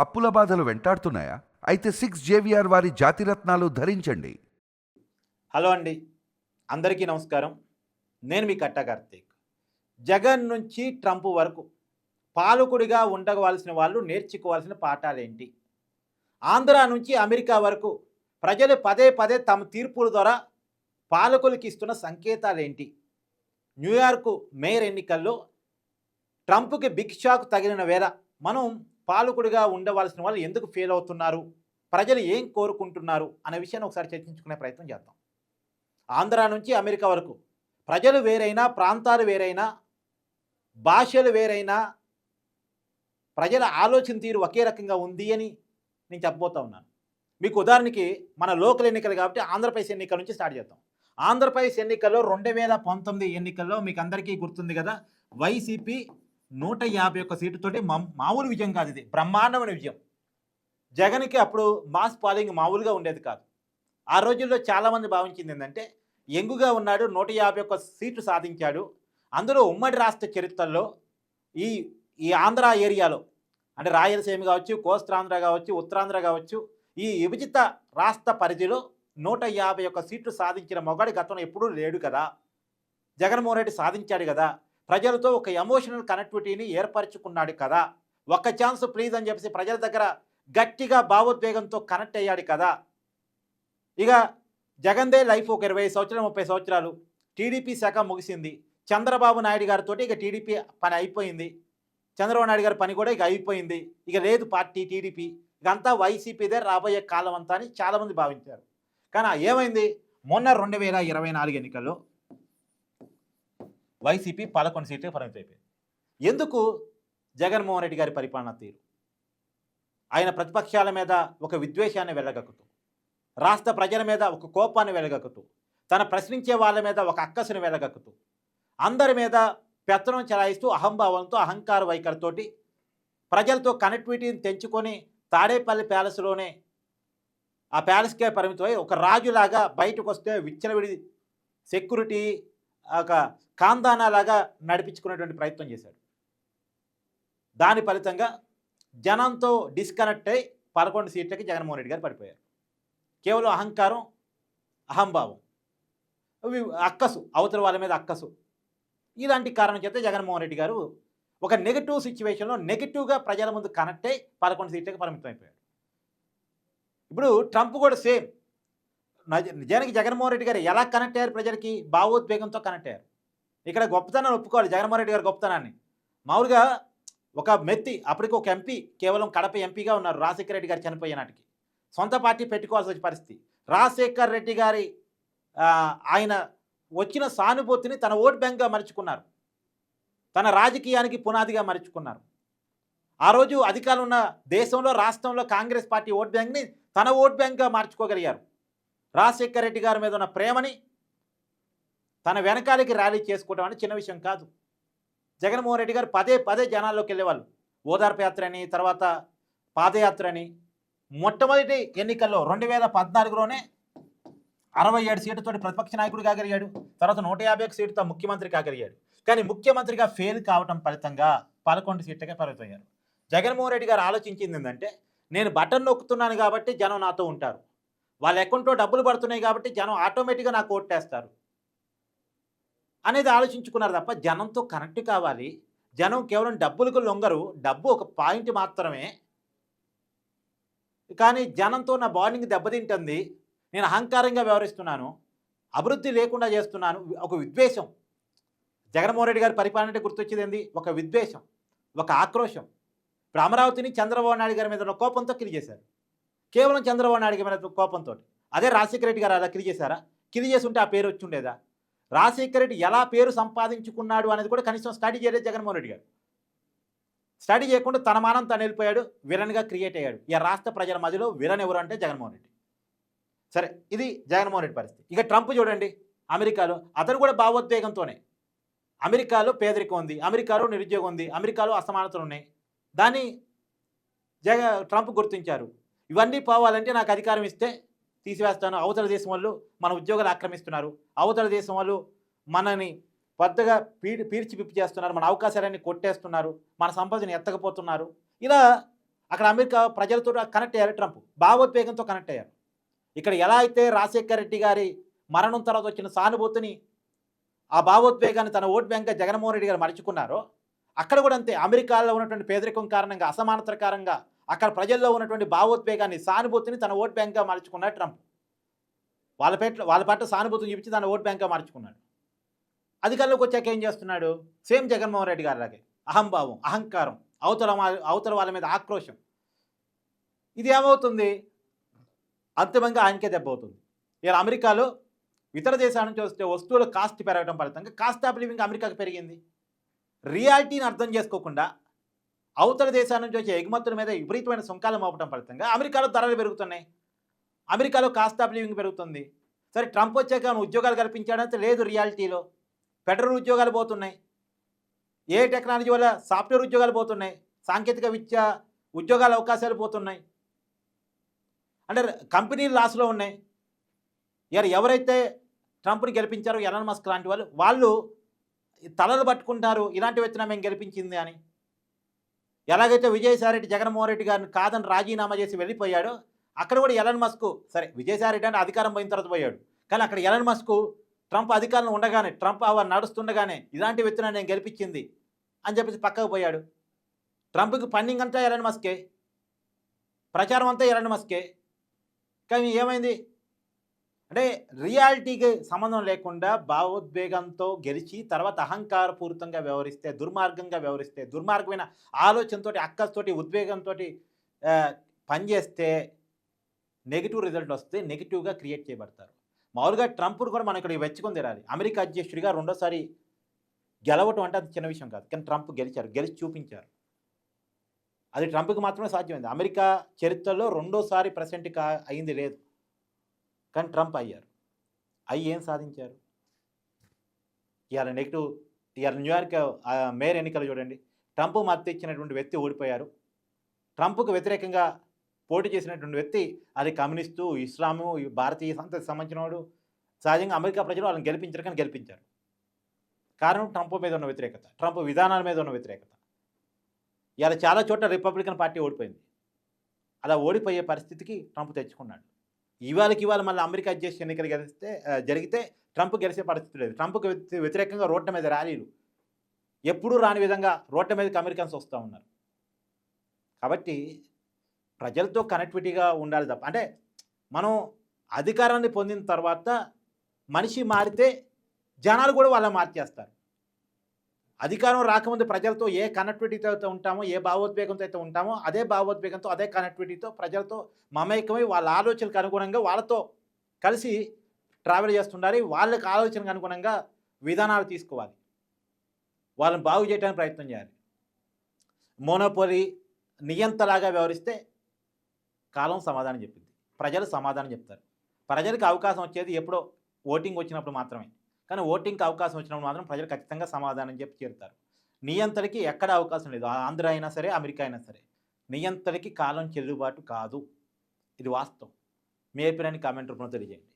అప్పుల బాధలు వెంటాడుతున్నాయా? అయితే సిక్స్ జేవిఆర్ వారి జాతిరత్నాలు ధరించండి. హలో అండి. అందరికీ నమస్కారం. నేను మీ కట్ట కార్తీక్. జగన్ నుంచి ట్రంప్ వరకు పాలకుడిగా ఉండవలసిన వాళ్ళు నేర్చుకోవాల్సిన పాఠాలేంటి? ఆంధ్ర నుంచి అమెరికా వరకు ప్రజలు పదే పదే తమ తీర్పుల ద్వారా పాలకులకి ఇస్తున్న సంకేతాలేంటి? న్యూయార్క్ మేయర్ ఎన్నికల్లో ట్రంప్కి బిగ్ షాక్ తగిలిన వేళ మనం పాలకుడిగా ఉండవలసిన వాళ్ళు ఎందుకు ఫెయిల్ అవుతున్నారు? ప్రజలు ఏం కోరుకుంటున్నారు? అనే విషయాన్ని ఒకసారి చర్చించుకునే ప్రయత్నం చేద్దాం. ఆంధ్ర నుంచి అమెరికా వరకు ప్రజలు వేరైనా ప్రాంతాలు వేరైనా భాషలు వేరైనా ప్రజల ఆలోచన తీరు ఒకే రకంగా ఉంది అని నేను చెప్పబోతా ఉన్నాను. మీకు ఉదాహరణకి మన లోకల్ ఎన్నికలు కాబట్టి ఆంధ్రప్రదేశ్ ఎన్నికల నుంచి స్టార్ట్ చేద్దాం. ఆంధ్రప్రదేశ్ ఎన్నికల్లో రెండు వేల పంతొమ్మిది ఎన్నికల్లో మీకు అందరికీ గుర్తుంది కదా? వైసీపీ నూట యాభై ఒక్క సీటుతోటి మామూలు విజయం కాదు ఇది. బ్రహ్మాండమైన విజయం. జగన్కి అప్పుడు మాస్ పాలింగ్ మామూలుగా ఉండేది కాదు. ఆ రోజుల్లో చాలామంది భావించింది ఏంటంటే ఎంగుగా ఉన్నాడు నూట యాభై ఒక్క సీట్లు సాధించాడు. అందులో ఉమ్మడి రాష్ట్ర చరిత్రలో ఈ ఈ ఆంధ్ర ఏరియాలో అంటే రాయలసీమ కావచ్చు కోస్తాంధ్ర కావచ్చు ఉత్తరాంధ్ర కావచ్చు ఈ విభజిత రాష్ట్ర పరిధిలో నూట యాభై ఒక్క సీట్లు సాధించిన మొగాడి గతంలో ఎప్పుడూ లేడు కదా. జగన్మోహన్ రెడ్డి సాధించాడు కదా. ప్రజలతో ఒక ఎమోషనల్ కనెక్టివిటీని ఏర్పరచుకున్నాడు కదా. ఒక్క ఛాన్స్ ప్లీజ్ అని చెప్పేసి ప్రజల దగ్గర గట్టిగా భావోద్వేగంతో కనెక్ట్ అయ్యాడు కదా. ఇక జగన్దే లైఫ్ ఒక ఇరవై సంవత్సరాలు ముప్పై సంవత్సరాలు టీడీపీ శాఖ ముగిసింది. చంద్రబాబు నాయుడు గారితో ఇక టీడీపీ పని అయిపోయింది. చంద్రబాబు నాయుడు గారి పని కూడా ఇక అయిపోయింది. ఇక లేదు పార్టీ టీడీపీ ఇదంతా వైసీపీదే రాబోయే కాలం అంతా అని చాలామంది భావించారు. కానీ ఏమైంది? మొన్న రెండు వేల ఇరవై నాలుగు ఎన్నికల్లో వైసీపీ పదకొండు సీట్లు పరిమితం అయిపోయింది ఎందుకు జగన్మోహన్ రెడ్డి గారి పరిపాలన తీరు? ఆయన ప్రతిపక్షాల మీద ఒక విద్వేషాన్ని వెళ్ళగక్కుతూ రాష్ట్ర ప్రజల మీద ఒక కోపాన్ని వెళ్ళగక్కుతూ తన ప్రశ్నించే వాళ్ళ మీద ఒక అక్కసును వెళ్ళగక్కుతూ అందరి మీద పెత్తనం చెలాయిస్తూ అహంభావంతో అహంకార వైఖరితోటి ప్రజలతో కనెక్టివిటీని తెంచుకొని తాడేపల్లి ప్యాలెస్లోనే ఆ ప్యాలెస్కే పరిమితమై ఒక రాజులాగా బయటకు వస్తే విచ్చలవిడి సెక్యూరిటీ ఒక కాందానాలాగా నడిపించుకునేటువంటి ప్రయత్నం చేశాడు. దాని ఫలితంగా జనంతో డిస్కనెక్ట్ అయి పదకొండు సీట్లకి జగన్మోహన్ రెడ్డి గారు పడిపోయారు. కేవలం అహంకారం అహంభావం అక్కసు అవతల వాళ్ళ మీద అక్కసు. ఇలాంటి కారణం చేత జగన్మోహన్ రెడ్డి గారు ఒక నెగిటివ్ సిచ్యువేషన్లో నెగిటివ్గా ప్రజల ముందు కనెక్ట్ అయి పదకొండు సీట్లకి పరిమితం అయిపోయాడు ఇప్పుడు ట్రంప్ కూడా సేమ్. నిజానికి జగన్మోహన్ రెడ్డి గారు ఎలా కనెక్ట్ అయ్యారు ప్రజలకి? భావోద్వేగంతో కనెక్ట్ అయ్యారు. ఇక్కడ గొప్పతనాన్ని ఒప్పుకోవాలి జగన్మోహన్ రెడ్డి గారు గొప్పతనాన్ని. మామూలుగా ఒక మెత్తి అప్పటికి ఒక ఎంపీ కేవలం కడప ఎంపీగా ఉన్నారు రాజశేఖర రెడ్డి గారు చనిపోయే నాటికి. సొంత పార్టీ పెట్టుకోవాల్సిన వచ్చే పరిస్థితి. రాజశేఖర్ రెడ్డి గారి ఆయన వచ్చిన సానుభూతిని తన ఓట్ బ్యాంక్గా మలుచుకున్నారు. తన రాజకీయానికి పునాదిగా మలుచుకున్నారు. ఆ రోజు అధికారం ఉన్న దేశంలో రాష్ట్రంలో కాంగ్రెస్ పార్టీ ఓట్ బ్యాంక్ని తన ఓట్ బ్యాంక్గా మార్చుకోగలిగారు. రాజశేఖర్ రెడ్డి గారి మీద ఉన్న ప్రేమని తన వెనకాలకి ర్యాలీ చేసుకోవడం అని చిన్న విషయం కాదు. జగన్మోహన్ రెడ్డి గారు పదే పదే జనాల్లోకి వెళ్ళేవాళ్ళు. ఓదార్పు యాత్ర అని తర్వాత పాదయాత్ర అని. మొట్టమొదటి ఎన్నికల్లో రెండు వేల పద్నాలుగులోనే అరవై ఏడు సీటుతో ప్రతిపక్ష నాయకుడు కాగలిగాడు. తర్వాత నూట యాభై ఒక సీటుతో ముఖ్యమంత్రి కాగలిగాడు. కానీ ముఖ్యమంత్రిగా ఫెయిల్ కావటం ఫలితంగా పదకొండు సీట్లకే పరిమితమయ్యారు. జగన్మోహన్ రెడ్డి గారు ఆలోచించింది ఏంటంటే నేను బటన్ నొక్కుతున్నాను కాబట్టి జనం నాతో ఉంటారు. వాళ్ళ అకౌంట్లో డబ్బులు పడుతున్నాయి కాబట్టి జనం ఆటోమేటిక్గా నాకు ఓట్టేస్తారు అనేది ఆలోచించుకున్నారు తప్ప జనంతో కనెక్ట్ కావాలి. జనం కేవలం డబ్బులకు లొంగరు. డబ్బు ఒక పాయింట్ మాత్రమే. కానీ జనంతో నా బాండింగ్ దెబ్బతింటుంది. నేను అహంకారంగా వ్యవహరిస్తున్నాను. అభివృద్ధి లేకుండా చేస్తున్నాను. ఒక విద్వేషం. జగన్మోహన్ రెడ్డి గారి పరిపాలన అంటే గుర్తొచ్చేది ఏంది? ఒక విద్వేషం. ఒక ఆక్రోశం ఇప్పుడు అమరావతిని చంద్రబాబు నాయుడు గారి మీద ఉన్న కోపంతో కిలి చేశారు. కేవలం చంద్రబాబు నాయుడు మీద కోపంతో అదే రాజశేఖర రెడ్డి గారు అలా కిది చేశారా? కిలి చేస్తుంటే ఆ పేరు వచ్చి ఉండేదా రాజశేఖర రెడ్డి ఎలా పేరు సంపాదించుకున్నాడు అనేది కూడా కనీసం స్టడీ చేయలేదు జగన్మోహన్ రెడ్డి గారు. స్టడీ చేయకుండా తన మానం తను వెళ్ళిపోయాడు విలన్గా క్రియేట్ అయ్యాడు. ఈ రాష్ట్ర ప్రజల మధ్యలో విలన్ ఎవరు అంటే జగన్మోహన్ రెడ్డి. సరే ఇది జగన్మోహన్ రెడ్డి పరిస్థితి. ఇక ట్రంప్ చూడండి అమెరికాలో. అతను కూడా భావోద్వేగంతోనే. అమెరికాలో పేదరికం ఉంది అమెరికాలో నిరుద్యోగం ఉంది అమెరికాలో అసమానతలు ఉన్నాయి. దాన్ని జగ ట్రంప్ గుర్తించారు. ఇవన్నీ పోవాలంటే నాకు అధికారం ఇస్తే తీసివేస్తాను. అవతల దేశం వాళ్ళు మన ఉద్యోగాలు ఆక్రమిస్తున్నారు. అవతల దేశం వాళ్ళు మనని పెద్దగా పీడి పీడ్చి పిప్పి చేస్తున్నారు. మన అవకాశాలన్నీ కొట్టేస్తున్నారు. మన సంపదని ఎత్తకపోతున్నారు. ఇలా అక్కడ అమెరికా ప్రజలతో కనెక్ట్ అయ్యారు ట్రంప్. భావోద్వేగంతో కనెక్ట్ అయ్యారు. ఇక్కడ ఎలా అయితే రాజశేఖర రెడ్డి గారి మరణం తర్వాత వచ్చిన సానుభూతిని ఆ భావోద్వేగాన్ని తన ఓట్ బ్యాంక్గా జగన్మోహన్ రెడ్డి గారు మలుచుకున్నారో అక్కడ కూడా అంతే. అమెరికాలో ఉన్నటువంటి పేదరికం కారణంగా అసమానత కారణంగా అక్కడ ప్రజల్లో ఉన్నటువంటి భావోద్వేగాన్ని సానుభూతిని తన ఓట్ బ్యాంక్గా మార్చుకున్నాడు ట్రంప్. వాళ్ళ పేట వాళ్ళ పట్ల సానుభూతిని చూపించి తన ఓట్ బ్యాంక్గా మార్చుకున్నాడు. అధికారంలోకి వచ్చాక ఏం చేస్తున్నాడు? సేమ్ జగన్మోహన్ రెడ్డి గారి లాగే. అహంభావం అహంకారం అవతల అవతల వాళ్ళ మీద ఆక్రోశం. ఇది ఏమవుతుంది? అంతిమంగా ఆయనకే దెబ్బ అవుతుంది. ఇలా అమెరికాలో ఇతర దేశాల నుంచి వస్తే వస్తువుల కాస్ట్ పెరగడం ఫలితంగా కాస్ట్ ఆఫ్ లివింగ్ అమెరికాకు పెరిగింది. రియాలిటీని అర్థం చేసుకోకుండా అవతల దేశాల నుంచి వచ్చే ఎగుమతుల మీద విపరీతమైన సుంకాలు మోపడం ఫలితంగా అమెరికాలో ధరలు పెరుగుతున్నాయి. అమెరికాలో కాస్ట్ ఆఫ్ లివింగ్ పెరుగుతుంది. సరే ట్రంప్ వచ్చాక ఏమైనా ఉద్యోగాలు కల్పించాడంటే లేదు రియాలిటీలో. ఫెడరల్ ఉద్యోగాలు పోతున్నాయి. ఏ టెక్నాలజీ వల్ల సాఫ్ట్వేర్ ఉద్యోగాలు పోతున్నాయి. సాంకేతిక విద్య ఉద్యోగాల అవకాశాలు పోతున్నాయి. అంటే కంపెనీలు లాస్లో ఉన్నాయి. ఇక ఎవరైతే ట్రంప్ని గెలిపించారో ఎలన్ మస్క్ లాంటి వాళ్ళు వాళ్ళు తలలు పట్టుకుంటారు ఇలాంటి వచ్చినా మేము గెలిపించింది అని. ఎలాగైతే విజయసాయిరెడ్డి జగన్మోహన్ రెడ్డి గారిని కాదని రాజీనామా చేసి వెళ్ళిపోయాడో అక్కడ కూడా ఎలన్ మస్క్ సరే విజయసాయిరెడ్డి అంటే అధికారం పోయిన తర్వాత పోయాడు. కానీ అక్కడ ఎలన్ మస్క్ ట్రంప్ అధికారంలో ఉండగానే ట్రంప్ అవ నడుస్తుండగానే ఇలాంటి వ్యక్తులను నేను గెలిపించింది అని చెప్పేసి పక్కకు పోయాడు. ట్రంప్కి ఫండింగ్ అంతా ఎలన్ మస్కే. ప్రచారం అంతా ఎలన్ మస్కే. కానీ ఏమైంది? అంటే రియాలిటీకి సంబంధం లేకుండా భావోద్వేగంతో గెలిచి తర్వాత అహంకారపూరితంగా వ్యవహరిస్తే దుర్మార్గంగా వ్యవహరిస్తే దుర్మార్గమైన ఆలోచనతోటి అక్కస్తోటి ఉద్వేగంతో పనిచేస్తే నెగిటివ్ రిజల్ట్ వస్తే నెగిటివ్గా క్రియేట్ చేయబడతారు. మామూలుగా ట్రంప్ను కూడా మనం ఇక్కడ వెచ్చుకొని తిరాలి అమెరికా అధ్యక్షుడిగా రెండోసారి గెలవటం అంటే అది చిన్న విషయం కాదు. కానీ ట్రంప్ గెలిచారు గెలిచి చూపించారు. అది ట్రంప్కి మాత్రమే సాధ్యమైంది. అమెరికా చరిత్రలో రెండోసారి ప్రెసిడెంట్ కా అయింది లేదు. కానీ ట్రంప్ అయ్యారు. అయ్యి ఏం సాధించారు? ఇవాళ నెగిటివ్ ఇవాళ న్యూయార్క్ మేయర్ ఎన్నికలు చూడండి. ట్రంప్ మద్దతు ఇచ్చినటువంటి వ్యక్తి ఓడిపోయారు. ట్రంప్కు వ్యతిరేకంగా పోటీ చేసినటువంటి వ్యక్తి అది కమ్యూనిస్టు ఇస్లాము ఈ భారతీయ సంతతికి సంబంధించిన వాడు. సహజంగా అమెరికా ప్రజలు వాళ్ళని గెలిపించారు కానీ గెలిపించారు. కారణం ట్రంప్ మీద ఉన్న వ్యతిరేకత. ట్రంప్ విధానాల మీద ఉన్న వ్యతిరేకత. ఇవాళ చాలా చోట్ల రిపబ్లికన్ పార్టీ ఓడిపోయింది. అలా ఓడిపోయే పరిస్థితికి ట్రంప్ తెచ్చుకున్నాడు. ఇవాళకి ఇవాళ మళ్ళీ అమెరికా అధ్యక్ష ఎన్నికలు గెలిస్తే జరిగితే ట్రంప్ గెలిచే పరిస్థితి లేదు. ట్రంప్కి వ్యతిరేకంగా రోడ్ల మీద ర్యాలీలు. ఎప్పుడూ రాని విధంగా రోడ్ల మీదకి అమెరికన్స్ వస్తూ ఉన్నారు. కాబట్టి ప్రజలతో కనెక్టివిటీగా ఉండాలి తప్ప అంటే మనం అధికారాన్ని పొందిన తర్వాత మనిషి మారితే జనాలు కూడా వాళ్ళ మార్చేస్తారు. అధికారం రాకముందు ప్రజలతో ఏ కనెక్టివిటీతో అయితే ఉంటామో ఏ భావోద్వేగంతో అయితే ఉంటామో అదే భావోద్వేగంతో అదే కనెక్టివిటీతో ప్రజలతో మమేకమై వాళ్ళ ఆలోచనలకు అనుగుణంగా వాళ్ళతో కలిసి ట్రావెల్ చేస్తుండాలి. వాళ్ళకి ఆలోచనకు అనుగుణంగా విధానాలు తీసుకోవాలి. వాళ్ళని బాగు చేయడానికి ప్రయత్నం చేయాలి. మోనోపోలి నియంతలాగా వ్యవహరిస్తే కాలం సమాధానం చెప్పింది. ప్రజలు సమాధానం చెప్తారు. ప్రజలకు అవకాశం వచ్చేది ఎప్పుడో ఓటింగ్ వచ్చినప్పుడు మాత్రమే. కానీ ఓటింగ్కి అవకాశం వచ్చినప్పుడు మాత్రం ప్రజలు ఖచ్చితంగా సమాధానం చెప్పి చేరుతారు. నియంత్రణకి ఎక్కడ అవకాశం లేదు. ఆంధ్ర అయినా సరే అమెరికా అయినా సరే. నియంత్రణకి కాలం చెల్లుబాటు కాదు. ఇది వాస్తవం. మీ అభిప్రాయాన్ని కామెంట్ రూపంలో తెలియజేయండి.